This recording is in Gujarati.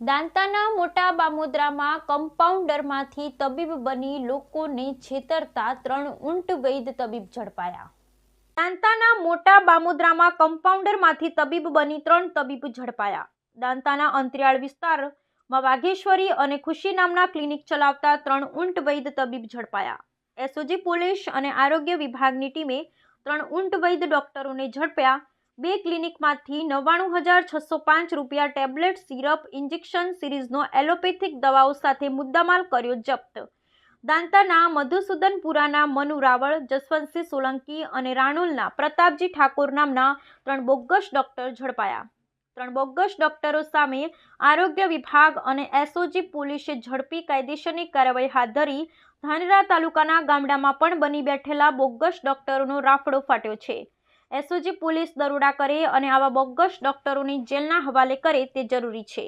દાંતાના મોટા બામોદરામાં કમ્પાઉન્ડરમાંથી તબીબ બની લોકોને છેતરતા ત્રણ ઊંટ વૈદ તબીબ ઝડપાયા. દાંતાના મોટા બામોદરામાં કમ્પાઉન્ડરમાંથી તબીબ બની ત્રણ તબીબ ઝડપાયા. દાંતાના અંતરિયાળ વિસ્તારમાં વાઘેશ્વરી અને ખુશી નામના ક્લિનિક ચલાવતા ત્રણ ઊંટ વૈદ તબીબ ઝડપાયા. એસઓજી પોલીસ અને આરોગ્ય વિભાગની ટીમે ત્રણ ઊંટ વૈદ ડોક્ટરોને ઝડપ્યા. બે ક્લિનિકમાંથી નવ્વાણું હજાર છસો પાંચ રૂપિયા ટેબ્લેટ, સિરપ, ઇન્જેક્શન સિરીઝનો એલોપેથિક દવાઓ સાથે મુદ્દામાલ કર્યો જપ્ત. દાંતાના મધુસૂદનપુરાના મનુ રાવળ, જસવંતસિંહ સોલંકી અને રાણોલના પ્રતાપજી ઠાકોર નામના ત્રણ બોગસ ડોક્ટર ઝડપાયા. ત્રણ બોગસ ડોક્ટરો સામે આરોગ્ય વિભાગ અને એસઓજી પોલીસે ઝડપી કાયદેસરની કાર્યવાહી હાથ ધરી ધાનેરા તાલુકાના ગામડામાં પણ બની બેઠેલા બોગસ ડોક્ટરોનો રાફડો ફાટ્યો છે. એસઓજી પોલીસ દરોડા કરે અને આવા બોગસ ડોક્ટરોની જેલના હવાલે કરે તે જરૂરી છે.